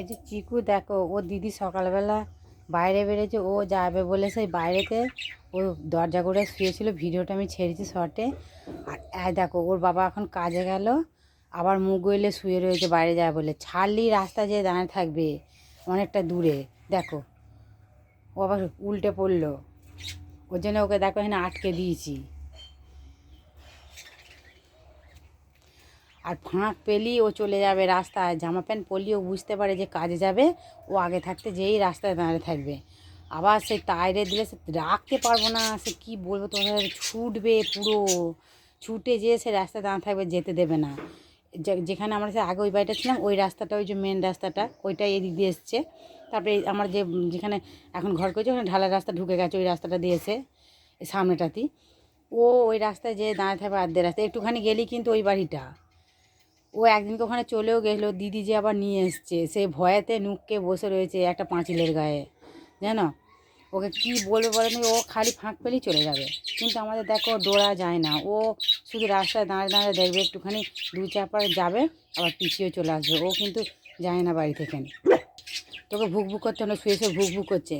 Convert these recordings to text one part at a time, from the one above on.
এই যে চিকু, দেখো, ও দিদি সকালবেলা বাইরে বেরিয়েছে, ও যাবে বলে সেই বাইরেতে ও দরজা করে শুয়েছিল, ভিডিওটা আমি ছেড়েছি শর্টে। আর দেখো, ওর বাবা এখন কাজে গেল, আবার মুখ গইলে শুয়ে রয়েছে বাইরে যাবে বলে। ছাড়লি রাস্তা যেয়ে দাঁড়িয়ে থাকবে, অনেকটা দূরে, দেখো। ও আবার উল্টে পড়ল, ওর জন্য ওকে দেখো এখানে আটকে দিয়েছি। আর ফাঁক পেলেই ও চলে যাবে রাস্তায়। জামা প্যান্ট পরলেই ও বুঝতে পারে যে কাজে যাবে। ও আগে থাকতে যেই রাস্তায় দাঁড়িয়ে থাকবে। আবার সেই টায়ারে দিলে সে রাখতে পারব না। সে কী বলব তোমার ছুটবে পুরো। ছুটে যেয়ে সে রাস্তায় দাঁড়িয়ে থাকবে, যেতে দেবে না। যেখানে আমরা সে আগে ওই বাড়িটা ছিলাম, ওই রাস্তাটা, ওই যে মেন রাস্তাটা, ওইটাই এদিক দিয়ে এসছে। তারপরে আমার যে, যেখানে এখন ঘর করেছে, ওখানে ঢালার রাস্তা ঢুকে গেছে, ওই রাস্তাটা দিয়েছে সামনেটাতেই। ও ওই রাস্তায় যেয়ে দাঁড়িয়ে থাকবে আর্ধেক রাস্তায় একটুখানি গেলেই কিন্তু ওই বাড়িটা। ও একদিনকে ওখানে চলেও গেছিল, দিদি যে আবার নিয়ে এসছে, সে ভয়েতে নুককে বসে রয়েছে একটা পাঁচিলের গায়ে, জানো? ওকে কি বলবে বলে ও খালি ফাঁক পেলেই চলে যাবে। কিন্তু আমাদের দেখো দৌড়া যায় না। ও শুধু রাস্তায় দাঁড়িয়ে দাঁড়িয়ে দেখবে, একটুখানি দু চারবার যাবে, আবার পিছিয়ে চলে আসবে। ও কিন্তু যায় না বাড়ি থেকে। তোকে ভুক ভুক করতে হলো শুয়ে শুয়ে ভুক ভুক করছে।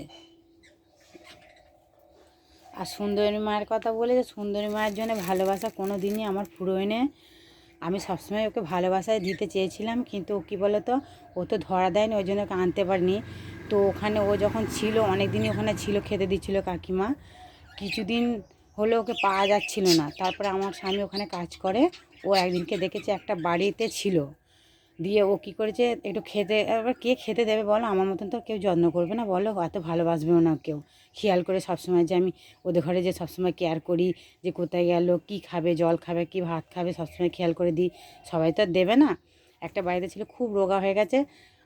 আর সুন্দরী মায়ের কথা বলে যে, সুন্দরী মায়ের জন্য ভালোবাসা কোনো দিনই আমার ফুরোয় না। আমি সবসময় ওকে ভালোবাসায় দিতে চেয়েছিলাম, কিন্তু ও কী বলো তো ও তো ধরা দেয়নি ওই জন্য ওকে আনতে পারিনি। তো ওখানে ও যখন ছিল অনেক দিনই ওখানে ছিল, খেতে দিচ্ছিল কাকিমা। কিছুদিন হলে ওকে পাওয়া যাচ্ছিল না। তারপরে আমার স্বামী ওখানে কাজ করে, ও একদিনকে দেখেছে একটা বাড়িতে ছিল। দিয়ে ও কী করেছে, একটু খেতে এবার কে খেতে দেবে বলো? আমার মতন তো কেউ যত্ন করবে না বলো, এত ভালোবাসবেও না কেউ। খেয়াল করে সবসময় যে আমি ওদের ঘরে যে সবসময় কেয়ার করি, যে কোথায় গেল, কী খাবে, জল খাবে, কি ভাত খাবে, সবসময় খেয়াল করে দিই। সবাই তো আর দেবে না। একটা বাড়িতে ছিল, খুব রোগা হয়ে গেছে,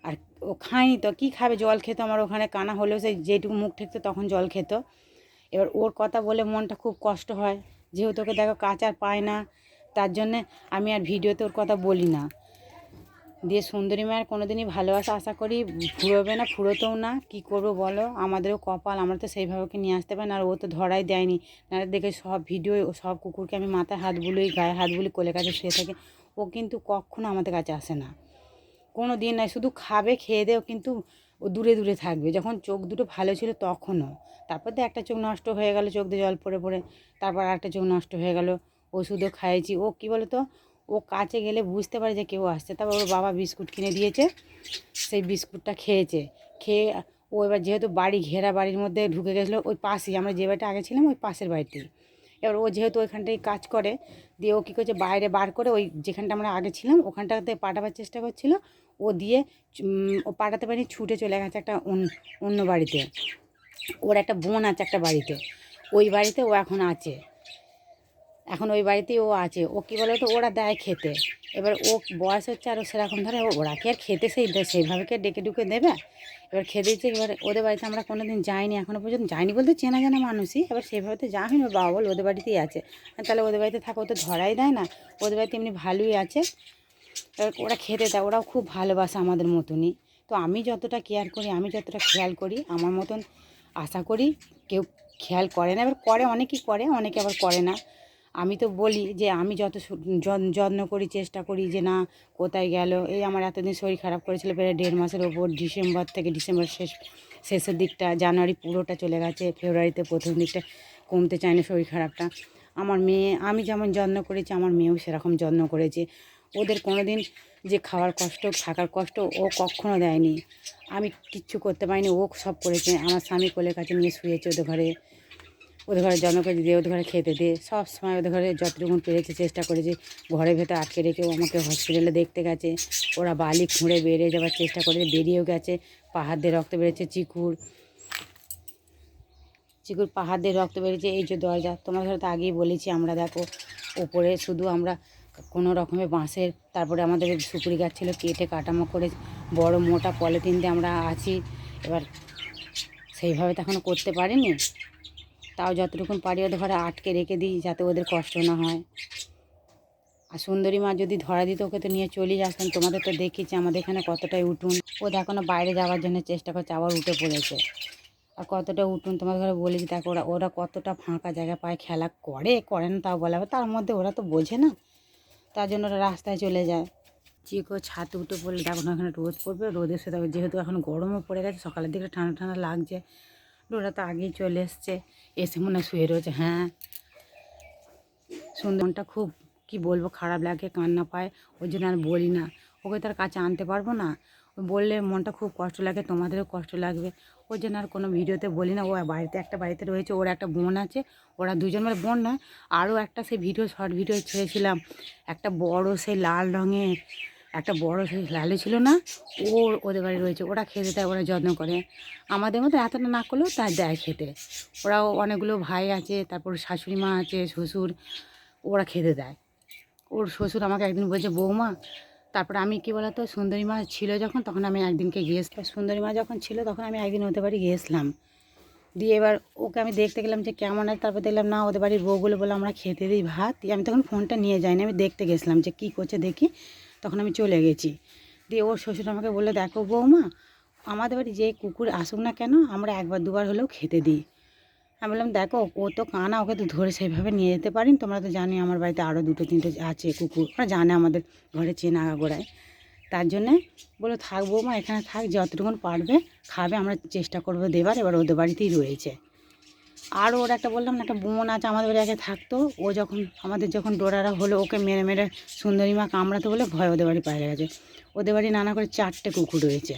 আর ও খায়নি তো, কী খাবে? জল খেত আমার ওখানে, কানা হলেও সেই যেটুকু মুখ ঠেকতো তখন জল খেত। এবার ওর কথা বলে মনটা খুব কষ্ট হয়। যেহেতু ওকে দেখো কাজ আর পায় না, তার জন্যে আমি আর ভিডিওতে ওর কথা বলি না। দিয়ে সুন্দরী মায়ের কোনো দিনই ভালোবাসা আশা করি ফুরোবে না, ফুরোতেও না। কি করব বলো? আমাদেরও কপাল, আমরা তো সেইভাবে ওকে নিয়ে আসতে পারি না, আর ও তো ধরাই দেয়নি। না দেখে সব ভিডিও, সব কুকুরকে আমি মাথায় হাত বুলোই, গায়ে হাত বুলি কোলে কাছে শুয়ে থাকে। ও কিন্তু কখনো আমাদের কাছে আসে না। কোনো দিন নয়, শুধু খাবে, খেয়ে দেও কিন্তু ও দূরে দূরে থাকবে। যখন চোখ দুটো ভালো ছিল তখনও। তারপর তো একটা চোখ নষ্ট হয়ে গেল, চোখ দিয়ে জল পড়ে পড়ে। তারপর একটা চোখ নষ্ট হয়ে গেল, ওষুধও খাইয়েছি। ও কী বলো তো ও কাছে গেলে বুঝতে পারে যে কেউ আসছে। তারপর ওর বাবা বিস্কুট কিনে দিয়েছে, সেই বিস্কুটটা খেয়েছে। খেয়ে ও এবার যেহেতু বাড়ি ঘেরা বাড়ির মধ্যে ঢুকে গেছিল, ওই পাশেই, আমরা যে বাড়িটা আগে ছিলাম, ওই পাশের বাড়িতেই এবার ও যেহেতু ওইখানটায় কাজ করে, দিয়ে ও কী করছে, বাইরে বার করে ওই যেখানটা আমরা আগে ছিলাম, ওখানটাতে পাঠাবার চেষ্টা করছিল। ও দিয়ে ও পাঠাতে পারিনি, ছুটে চলে গেছে একটা অন্য বাড়িতে। ওর একটা বোন আছে একটা বাড়িতে। ওই বাড়িতে ও এখন আছে। এখন ওই বাড়িতেই ও আছে। ও কী বলে তো ওরা দেয় খেতে। এবার ও বয়স হচ্ছে আর ও সেরকম ধরে, ওরা কি আর খেতে সেই সেইভাবে কি ডেকে ডুকে দেবে? এবার খেতে দিচ্ছে এবার ওদের বাড়িতে আমরা কোনো দিন যাইনি এখনও পর্যন্ত যাইনি বলতে চেনা জানা মানুষই। এবার সেইভাবে তো যা হয়নি বাবা বল ওদের বাড়িতেই আছে। তাহলে ওদের বাড়িতে থাকো তো ধরাই দেয় না। ওদের বাড়িতে এমনি ভালোই আছে। এবার ওরা খেতে দেয়, ওরাও খুব ভালোবাসে আমাদের মতনই। তো আমি যতটা কেয়ার করি, আমি যতটা খেয়াল করি, আমার মতন আশা করি, কেউ খেয়াল করে না। এবার করে, অনেকেই করে, অনেকে আবার করে না। আমি তো বলি যে আমি যত যত্ন করি, চেষ্টা করি যে না, কোথায় গেল? এই আমার এতদিন শরীর খারাপ করেছিল, প্রায় দেড় মাসের ওপর, ডিসেম্বর থেকে ডিসেম্বর শেষ, শেষের দিকটা, জানুয়ারি পুরোটা চলে গেছে, ফেব্রুয়ারিতে প্রথম দিকটা কমতে চায় না শরীর খারাপটা। আমার মেয়ে, আমি যেমন যত্ন করেছি, আমার মেয়েও সেরকম যত্ন করেছে। ওদের কোনো দিন যে খাওয়ার কষ্ট, থাকার কষ্ট ও কখনো দেয়নি। আমি কিচ্ছু করতে পারিনি, ও সব করেছে। আমার স্বামী কোলের কাছে নিয়ে শুয়েছে ওদের ঘরে। ওদের ঘরে জনকে দিয়ে, ওদের ঘরে খেতে দে সব সময় ওদের ঘরে যতটুকু পেরেছে চেষ্টা করেছে, ঘরের ভেতর আটকে রেখে ও আমাকে হসপিটালে দেখতে গেছে। ওরা বালি খুঁড়ে বেরিয়ে যাওয়ার চেষ্টা করেছে, বেরিয়েও গেছে। পাহাড় দিয়ে রক্ত বেরিয়েছে চিকুর। চিকুর পাহাড় দিয়ে রক্ত বেরিয়েছে এই যে দরজা তোমার তো আগেই বলেছি আমরা, দেখো, ওপরে শুধু আমরা কোনো রকমের বাঁশের, তারপরে আমাদের সুপুরি গাছ ছিল, কেটে কাটামো করে বড় মোটা পলিথিন দিয়ে আমরা আছি। এবার সেইভাবে তো এখনও করতে পারিনি। তাও যতটুকু পারি ওদের ঘরে আটকে রেখে দিই, যাতে ওদের কষ্ট না হয়। আর সুন্দরী মা যদি ধরা দিত, ওকে তো নিয়ে চলে আসতাম। তোমাদের তো দেখেছি আমাদের এখানে কতটাই উঠুন। ও এখনও বাইরে যাওয়ার জন্য চেষ্টা করছে, আবার উঠে পড়েছে। আর কতটা উঠুন তোমার ঘরে বলেছি দেখো ওরা ওরা কতটা ফাঁকা জায়গা, পায় খেলা করে করে না তাও বলা হবে তার মধ্যে ওরা তো বোঝে না, তার জন্য ওরা রাস্তায় চলে যায়। চিকো ছাতে উঠে পড়লে, দেখো না এখানে রোদ পড়বে, রোদের সাথে, যেহেতু এখন গরমও পড়ে গেছে, সকালের দিকে ঠান্ডা ঠান্ডা লাগছে। ওরা তো আগেই চলে এসছে। এসে মনে হয় শুয়ে রয়েছে হ্যাঁ। সুন্দরটা খুব, কি বলব, খারাপ লাগে, কান্না পায়। ওই জন্য আর বলি না। ওকে তার কাছে আনতে পারব না। বললে মনটা খুব কষ্ট লাগে, তোমাদেরও কষ্ট লাগবে। ওই জন্য আর কোনো ভিডিওতে বলি না। ও বাড়িতে, একটা বাড়িতে রয়েছে, ওর একটা বোন আছে। ওরা দুজন মানে বোন নয় আরও একটা সেই ভিডিও, শর্ট ভিডিও ছেড়েছিলাম। একটা বড় সেই লাল রঙের একটা বড় সেই লালু ছিল না ও ওদের বাড়ি রয়েছে, ওরা খেতে দেয় ওরা যত্ন করে। আমাদের মতো এতটা না করলেও তার দেয় খেতে। ওরাও অনেকগুলো ভাই আছে, তারপর শাশুড়ি মা আছে, শ্বশুর, ওরা খেতে দেয়। ওর শ্বশুর আমাকে একদিন বলছে, বৌমা, তারপরে আমি কী বলতো, সুন্দরী মা ছিল যখন, তখন আমি একদিনকে গিয়েছিলাম। সুন্দরী মা যখন ছিল, তখন আমি একদিন ওদের বাড়ি গিয়েছিলাম। দিয়ে এবার ওকে আমি দেখতে গেলাম যে কেমন আছে, তারপর দেখলাম, না, ওদের বাড়ির বউগুলো বলে আমরা খেতে দিই ভাত। আমি তখন ফোনটা নিয়ে যাইনি, আমি দেখতে গেছিলাম যে কী করছে, দেখি। তখন আমি চলে গেছি। দিয়ে ওর শ্বশুর আমাকে বলে দেখো বৌমা, আমাদের বাড়ি যে কুকুর আসুক না কেন, আমরা একবার দুবার হলেও খেতে দিই। আমি বললাম, দেখো, ও তো কানা, ওকে তো ধরে সেইভাবে নিয়ে যেতে পারিনি। তোমরা তো জানি আমার বাড়িতে আরও দুটো, তিনটে আছে কুকুর। ওরা জানে আমাদের ঘরে চেনা আগাগোড়ায়। তার জন্যে বলো থাকব মা এখানে থাক, যতটুকুন পারবে, খাবে, আমরা চেষ্টা করব দেবার। এবার ওদের বাড়িতেই রয়েছে। আর ওর একটা বললাম না, একটা বোন আছে আমাদের বাড়ি আগে থাকতো। ও যখন, আমাদের যখন ডোরারা হলো, ওকে মেরে মেরে সুন্দরী মা কামড়াতে বলে ভয় ওদের বাড়ি পায়ে গেছে। ওদের বাড়ি নানা করে চারটে কুকুর রয়েছে।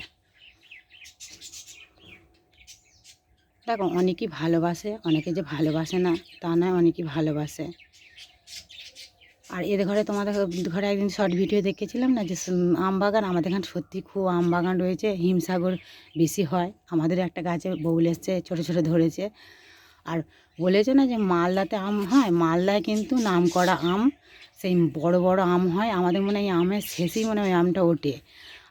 দেখো, অনেকেই ভালোবাসে, অনেকে যে ভালোবাসে না, তা নয়, অনেকেই ভালোবাসে। আর এদের ঘরে তোমাদের ঘরে একদিন শর্ট ভিডিও দেখেছিলাম না, যে আম বাগান, আমাদের এখানে সত্যি খুব আম বাগান রয়েছে, হিমসাগর বেশি হয়। আমাদের একটা গাছে বউল এসছে, ছোটো ছোটো ধরেছে। আর বলেছে না যে মালদাতে আম, হয়, মালদায় কিন্তু নাম করা আম, সেই বড় বড় আম হয়। আমাদের মনে হয় আমের শেষেই মনে হয় আমটা ওঠে।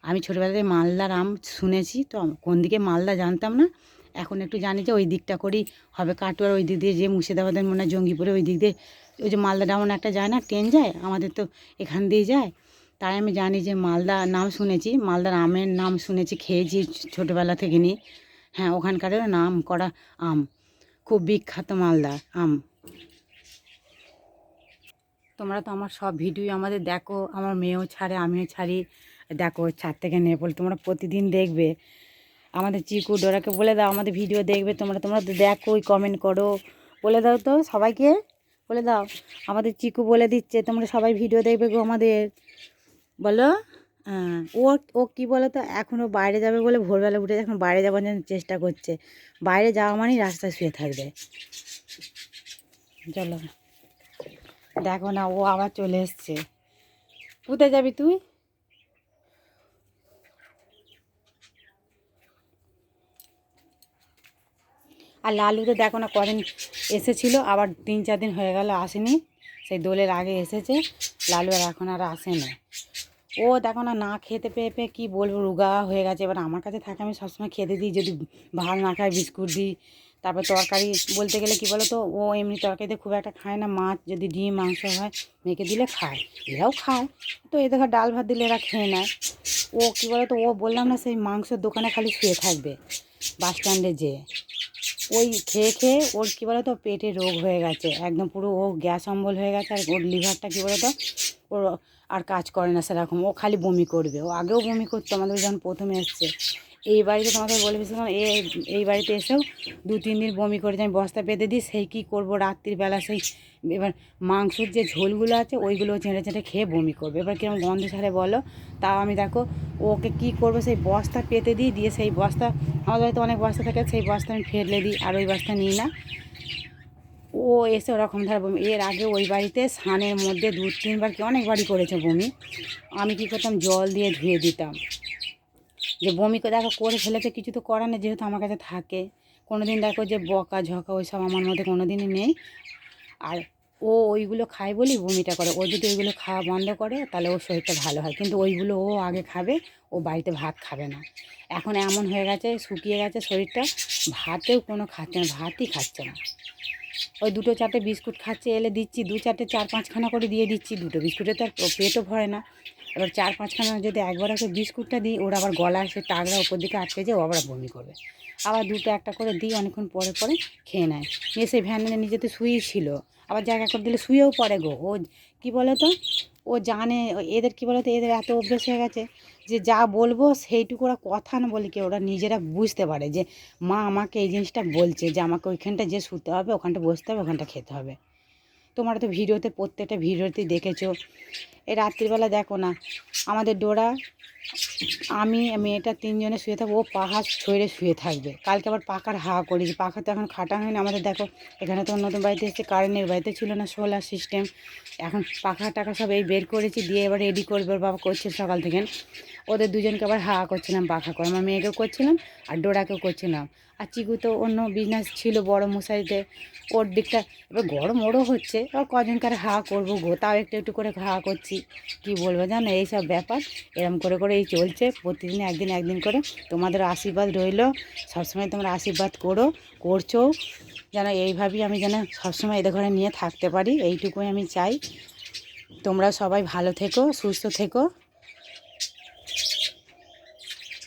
আমি ছোটোবেলাতে মালদার আম শুনেছি, তো কোন দিকে মালদা জানতাম না। এখন একটু জানি যে ওই দিকটা করেই হবে। কাটোয়ার ওই দিক দিয়ে যে মুর্শিদাবাদের মনে হয় জঙ্গিপুরে ওই দিক দিয়ে ওই যে মালদা ডাউন একটা যায় না, ট্রেন যায়, আমাদের তো এখান দিয়ে যায়। তাই আমি জানি যে মালদা নাম শুনেছি, মালদার আমের নাম শুনেছি, খেয়েছি ছোটোবেলা থেকে নিয়ে। হ্যাঁ ওখানকারেরও নাম করা আম। খুব বিখ্যাত মালদা আম। তোমরা তো আমার সব ভিডিও আমাদের দেখো, আমার মেয়েও ছাড়ে, আমিও ছাড়ি। দেখো, ছাদ থেকে নেপল, তোমরা প্রতিদিন দেখবে। আমাদের চিকু ডোরাকে বলে দাও, আমাদের ভিডিও দেখবে তোমরা তোমরা তো দেখো কমেন্ট করো। বলে দাও তো সবাইকে, বলে দাও। আমাদের চিকু বলে দিচ্ছে, তোমরা সবাই ভিডিও দেখবে গো আমাদের। বলো? ও ও কী বলো তো এখনও বাইরে যাবে বলে ভোরবেলা উঠে এখন বাইরে যাওয়ার জন্য চেষ্টা করছে। বাইরে যাওয়া মানেই রাস্তায় শুয়ে থাকবে। চলো। দেখো না, ও আবার চলে এসছে। কোথায় যাবি তুই? আর লালু তো দেখো না কদিন এসেছিল, আবার তিন চার দিন হয়ে গেল আসেনি। সেই দোলের আগে এসেছে। লালু আর এখন আর আসে না। ও দেখো না না খেতে পেয়ে পেয়ে কী বলব, রুগা হয়ে গেছে। এবার আমার কাছে থাকে, আমি সবসময় খেতে দিই, যদি ভাত না খাই, বিস্কুট দিই, তারপর তরকারি বলতে গেলে কি বলো তো ও এমনি তরকারিতে খুব একটা খায় না, মাছ যদি ডিম, মাংস হয় মেখে দিলে খায়, এরাও খায়। তো এদের ঘর ডাল ভাত দিলে এরা খেয়ে নেয়। ও কী বলো তো ও বললাম না, সেই মাংসের দোকানে খালি শুয়ে থাকবে, বাস স্ট্যান্ডে যেয়ে। ওই খেয়ে খেয়ে ওর কী বলো তো পেটে রোগ হয়ে গেছে, একদম পুরো ও গ্যাস অম্বল হয়ে গেছে, আর ওর লিভারটা কী বলো তো ওর আর কাজ করে না সেরকম। ও খালি বমি করবে। ও আগেও বমি করতো, আমাদের যখন প্রথমে এসছে। এই বাড়িতে তোমাকে বলে দিয়েছিলাম এই এই বাড়িতে এসেও দু, তিন দিন বমি করেছে আমি বস্তা পেতে দিই, সেই কী করব রাত্রিবেলা সেই এবার মাংসের যে ঝোলগুলো আছে, ওইগুলো ছেঁড়ে ছেঁড়ে খেয়ে বমি করবে। এবার কীরকম গন্ধ ছাড়ে বলো? তাও আমি দেখো, ওকে কি করব, সেই বস্তা পেতে দিই, দিয়ে সেই বস্তা, আমাদের হয়তো অনেক বস্তা থাকে, সেই বস্তা আমি ফেলে দিই, আর ওই বস্তা নিই না। ও এসে ওরকম ধর বমি, এর আগে ওই বাড়িতে সানের মধ্যে দু, তিনবার কি অনেক বাড়ি করেছে বমি। আমি কী করতাম, জল দিয়ে ধুয়ে দিতাম। যে বমি দেখো, করে ফেলেছে কিছু তো করার নেই, যেহেতু আমার কাছে থাকে। কোনো দিন দেখো যে বকা, ঝকা ওইসব আমার মধ্যে কোনো দিনই নেই। আর ও ওইগুলো খায় বলেই বমিটা করে। ও যদি ওইগুলো খাওয়া বন্ধ করে, তাহলে ওর শরীরটা ভালো হয়। কিন্তু ওইগুলো ও আগে খাবে, ও বাড়িতে ভাত খাবে না। এখন এমন হয়ে গেছে, শুকিয়ে গেছে শরীরটা, ভাতেও কোনো খাচ্ছে না, ভাতই খাচ্ছে না। ওই দুটো চারটে বিস্কুট খাচ্ছে, এলে দিচ্ছি, দু চারটে চার পাঁচখানা করে দিয়ে দিচ্ছি, দুটো বিস্কুটে তো আর পেটও ভরে না। এবার চার পাঁচখানা যদি একবার ওকে বিস্কুটটা দিই, ওরা আবার গলা সে টাগরা ওপর দিকে আটকে যায়, ও আবার বমি করবে। আবার দুটো একটা করে দিই, অনেকক্ষণ পরে পরে খেয়ে নেয়। নিয়ে সেই ভ্যানে নিজেতে শুয়েই ছিল। আবার জায়গা করে দিলে শুয়েও পড়ে গো, ও কি বলো তো ও জানে, এদের কি বলো তো এদের এত অভ্যেস হয়ে গেছে যে যা বলব সেইটুকু ওরা কথা না বলে কি ওরা নিজেরা বুঝতে পারে যে মা আমাকে এই জিনিসটা বলছে যে আমাকে ওইখানটা যে শুতে হবে, ওখানটা বসতে হবে, ওখানটা খেতে হবে। তোমরা তো ভিডিওতে প্রত্যেকটা ভিডিওতেই দেখেছ এই রাত্রিবেলা দেখো না, আমাদের ডোরা, আমি, মেয়েটা তিনজনে শুয়ে থাকব, ও পাখা ছড়ে শুয়ে থাকবে। কালকে আবার পাখার হা করেছি, পাখা তো এখন খাটা হয়নি। আমাদের দেখো, এখানে তো নতুন বাড়িতে এসেছে, কারেন্টের বাড়িতে ছিল না সোলার সিস্টেম এখন পাখা টাকা সব এই বের করেছি, দিয়ে এবার রেডি করবে বাবা করছে সকাল থেকে। ওদের দুজনকে আবার হা করছিলাম, পাখা করে। আমার মেয়েকেও করছিলাম, আর ডোরাকেও করছিলাম। আর চিকু তো অন্য বিজনেস ছিল বড় মশারিতে ওর দিকটা এবার গরম ওরও হচ্ছে, এবার কজনকার হা করব গো? তাও একটু একটু করে হা করছি। কি বলব জানো, এইসব ব্যাপার। এরম করে করে এই চলছে। প্রতিদিন একদিন একদিন করে তোমাদের আশীর্বাদ রইল। সবসময় তোমরা আশীর্বাদ করো, করছ। যেন এইভাবেই আমি যেন সবসময় এদের ঘরে নিয়ে থাকতে পারি। এইটুকুই আমি চাই। তোমরা সবাই ভালো থেকো, সুস্থ থেকো।